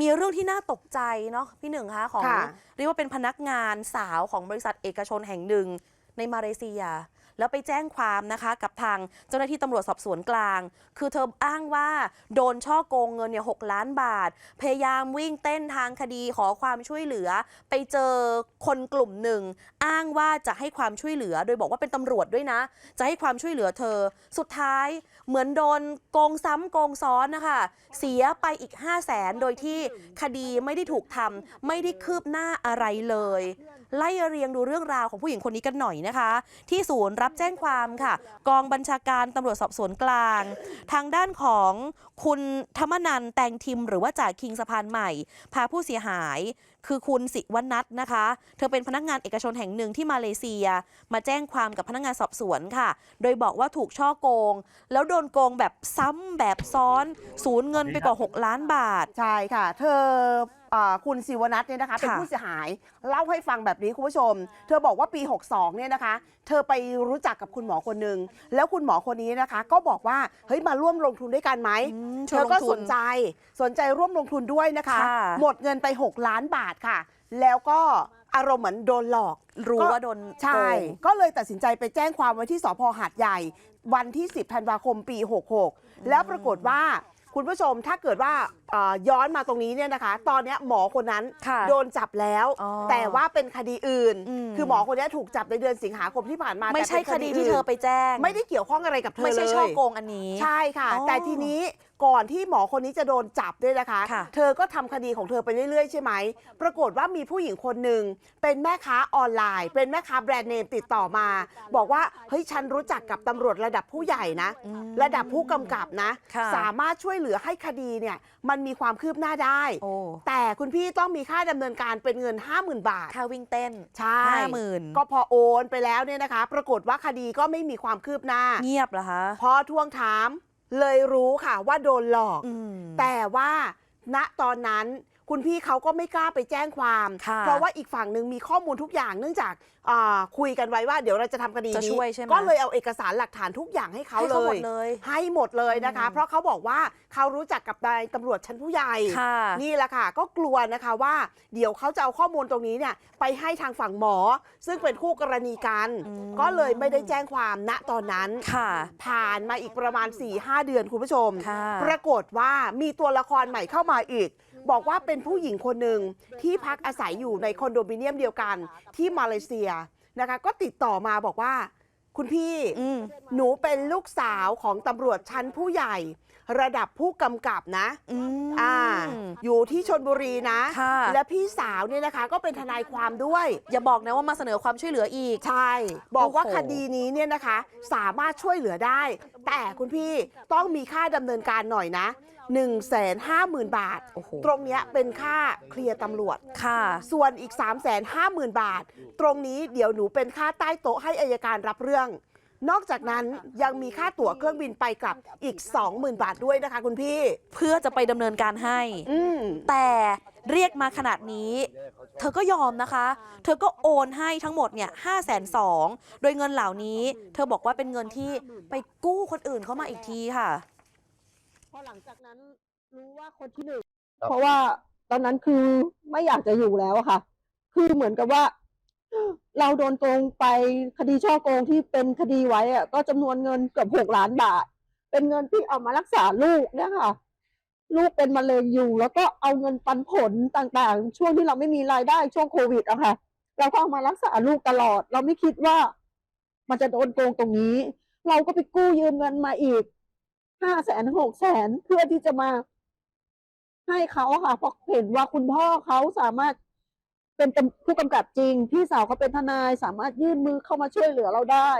มีเรื่องที่น่าตกใจเนาะพี่หนึ่งคะของค่ะ เรียกว่าเป็นพนักงานสาวของบริษัทเอกชนแห่งหนึ่งในมาเลเซีย แล้วไปแจ้งความนะคะกับทางเจ้าหน้าที่ตำรวจสอบสวนกลาง คือเธออ้างว่าโดนช่อโกงเงินเนี่ยหล้านบาท พยายามวิ่งเต้นทางคดีขอความช่วยเหลือ ไปเจอคนกลุ่มหนึ่ง อ้างว่าจะให้ความช่วยเหลือ โดยบอกว่าเป็นตำรวจด้วยนะ จะให้ความช่วยเหลือเธอ สุดท้ายเหมือนโดนโกงซ้ำโกงซ้อนนะคะ เสียไปอีก 5 0 0แสนโดยที่คดีไม่ได้ถูกทำไม่ได้คืบหน้าอะไรเลยไล่เรียงดูเรื่องราวของผู้หญิงคนนี้กันหน่อยนะคะ ที่ศูนย์รับแจ้งความค่ะ กองบัญชาการตำรวจสอบสวนกลาง ทางด้านของคุณธรรมนันแตงทิม หรือว่าจ่าคิงสะพานใหม่ พาผู้เสียหายคือคุณสิวนัทนะคะ เธอเป็นพนักงานเอกชนแห่งหนึ่งที่มาเลเซีย มาแจ้งความกับพนักงานสอบสวนค่ะ โดยบอกว่าถูกช่อโกง แล้วโดนโกงแบบซ้ำแบบซ้อน สูญเงินไปกว่า 6 ล้านบาท ใช่ค่ะ เธอ อ่าคุณศิวนัทเนี่ยนะคะเป็นค่ะผู้เสียหายเล่าให้ฟังแบบนี้คุณผู้ชม เธอบอกว่าปี 62เนี่ยนะคะ เธอไปรู้จักกับคุณหมอคนหนึ่งแล้วคุณหมอคนนี้นะคะ ก็บอกว่าเฮ้ยมาร่วมลงทุนด้วยกันไหมอืมชเธวนอลงก็ทุสนใจสนใจร่วมลงทุนด้วยนะคะ ค่ะ หมดเงินไป 6 ล้านบาทค่ะ แล้วก็อารมณ์เหมือนโดนหลอก รู้ก็ว่าโดนใช่ โกง ก็เลยตัดสินใจไปแจ้งความไว้ที่สพหาดใหญ่ วันที่ 10 ธันวาคมปี 66 แล้วปรากฏว่าคุณผู้ชมถ้าเกิดว่าเอ่อ ย้อนมาตรงนี้เนี่ยนะคะ ตอนเนี้ยหมอคนนั้นค่ะโดนจับแล้ว อ๋อแต่ว่าเป็นคดีอื่น อืม คือหมอคนเนี้ยถูกจับในเดือนสิงหาคมที่ผ่านมาไม่แต่ใช่เป็นคดีที่เธอไปแจ้งไม่ได้เกี่ยวข้องอะไรกับเธอเลย ไม่ใช่ช่อโกงอันนี้ ใช่ค่ะ อ๋อแต่ทีนี้ก่อนที่หมอคนนี้จะโดนจับด้วยนะคะ ค่ะ เธอก็ทำคดีของเธอไปเรื่อยๆ ใช่ไหม ปรากฏว่ามีผู้หญิงคนหนึ่งเป็นแม่ค้าออนไลน์ เป็นแม่ค้าแบรนด์เนมติดต่อมา บอกว่าเฮ้ยฉันรู้จักกับตำรวจระดับผู้ใหญ่นะ อืม ระดับผู้กำกับนะ ค่ะ สามารถช่วยเหลือให้คดีเนี่ยมันมีความคืบหน้าได้ โอ้แต่คุณพี่ต้องมีค่าดำเนินการเป็นเงิน 50,000 บาท ค่าวิ่งเต้นใช่ ห้าหมื่นก็พอโอนไปแล้วเนี่ยนะคะ ปรากฏว่าคดีก็ไม่มีความคืบหน้า เงียบเหรอคะพอทวงถามเลยรู้ค่ะว่าโดนหลอก อืมแต่ว่าณตอนนั้นคุณพี่เขาก็ไม่กล้าไปแจ้งความ ค่ะเพราะว่าอีกฝั่งหนึ่งมีข้อมูลทุกอย่าง เนื่องจากอ่าคุยกันไว้ว่าเดี๋ยวเราจะทำคดีจะนี้ช่วยใช่ไหม ก็เลยเอาเอกสารหลักฐานทุกอย่างให้เขาให้เลเขาหมย ดเลยให้หมดเลยนะคะอืมเพราะเขาบอกว่าเขารู้จักกับนายตำรวจชั้นผู้ใหญ่ ค่ะ นี่แหละค่ะ ก็กลัวนะคะว่า เดี๋ยวเขาจะเอาข้อมูลตรงนี้เนี่ยไปให้ทางฝั่งหมอ ซึ่งเป็นคู่กรณีกัน อืม ก็เลยไม่ได้แจ้งความณตอนนั้น ค่ะ ผ่านมาอีกประมาณ4-5เดือนคุณผู้ชม ค่ะปรากฏว่ามีตัวละครใหม่เข้ามาอีก บอกว่าเป็นผู้หญิงคนหนึ่งที่พักอาศัยอยู่ในคอนโดมิเนียมเดียวกันที่มาเลเซียนะคะ ก็ติดต่อมาบอกว่า คุณพี่อืมหนูเป็นลูกสาวของตำรวจชั้นผู้ใหญ่ ระดับผู้กำกับนะอืมอ่าอยู่ที่ชนบุรีนะค่ะและพี่สาวเนี่ยนะคะ ก็เป็นทนายความด้วย อย่าบอกนะว่ามาเสนอความช่วยเหลืออีก ใช่ บอกว่าโอ้โหคดีนี้เนี่ยนะคะ สามารถช่วยเหลือได้ แต่คุณพี่ต้องมีค่าดำเนินการหน่อยนะ 1 5 0 0 0 0 บาท โอ้โห ตรงเนี้ยเป็นค่าเคลียร์ตำรวจ ค่ะ ส่วนอีก 3 5 0 0 0 0 บาท ตรงนี้เดี๋ยวหนูเป็นค่าใต้โต๊ะให้อายการรับเรื่อง นอกจากนั้นยังมีค่าตั๋วเครื่องบินไปกลับอีก 20,000 บาทด้วยนะคะ คุณพี่ เพื่อจะไปดำเนินการให้ อืม แต่เรียกมาขนาดนี้ เธอก็ยอมนะคะ เธอก็โอนให้ทั้งหมดเนี่ยห้าแสนสองโดยเงินเหล่านี้ เธอบอกว่าเป็นเงินที่ไปกู้คนอื่นเข้ามาอีกทีค่ะ พอหลังจากนั้นรู้ว่าคนที่หนึ่งเพราะว่าตอนนั้นคือไม่อยากจะอยู่แล้วอะค่ะ คือเหมือนกับว่า เราโดนโกงไปคดีช่อโกงที่เป็นคดีไว้อะก็จำนวนเงินเกือบหกล้านบาท เป็นเงินที่เอามารักษาลูกเนี่ยค่ะ ลูกเป็นมะเร็งอยู่ แล้วก็เอาเงินปันผลต่างๆ ช่วงที่เราไม่มีรายได้ช่วงโควิดอะค่ะเราก็เอามารักษาลูกตลอด เราไม่คิดว่า มันจะโดนโกงตรงนี้ เราก็ไปกู้ยืมเงินมาอีกห้าแสนหกแสนเพื่อที่จะมา ให้เขาค่ะเพราะเห็นว่าคุณพ่อเขาสามารถเป็นตำผู้กำกับจริง พี่สาวเขาเป็นทนายสามารถยื่นมือเข้ามาช่วยเหลือเราได้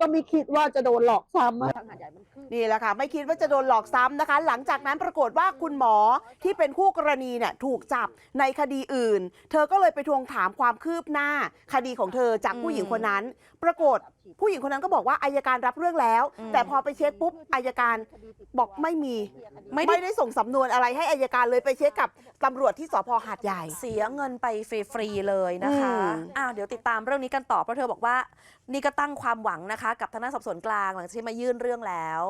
ก็ไม่คิดว่าจะโดนหลอกซ้ำอะทางหาดใหญ่มันขึ้นนี่แหละค่ะ ไม่คิดว่าจะโดนหลอกซ้ำนะคะ หลังจากนั้นปรากฏว่าคุณหมอที่เป็นคู่กรณีเนี่ยถูกจับในคดีอื่น เธอก็เลยไปทวงถามความคืบหน้าคดีของเธอจากผู้หญิงคนนั้น ปรากฏผู้หญิงคนนั้นก็บอกว่าอายการรับเรื่องแล้วอืมแต่พอไปเช็คปุ๊บอายการบอกไม่มี ไม่ได้ ไม่ได้ส่งสำนวนอะไรให้อายการเลยไปเช็คกับตำรวจที่สพหาดใหญ่ เสียเงินไปฟรีๆเลยนะคะอืม อ้าวเดี๋ยวติดตามเรื่องนี้กันต่อเพราะเธอบอกว่า นี่ก็ตั้งความหวังนะคะ กับทางด้านสอบสวนกลางหลังจากที่มายื่นเรื่องแล้ว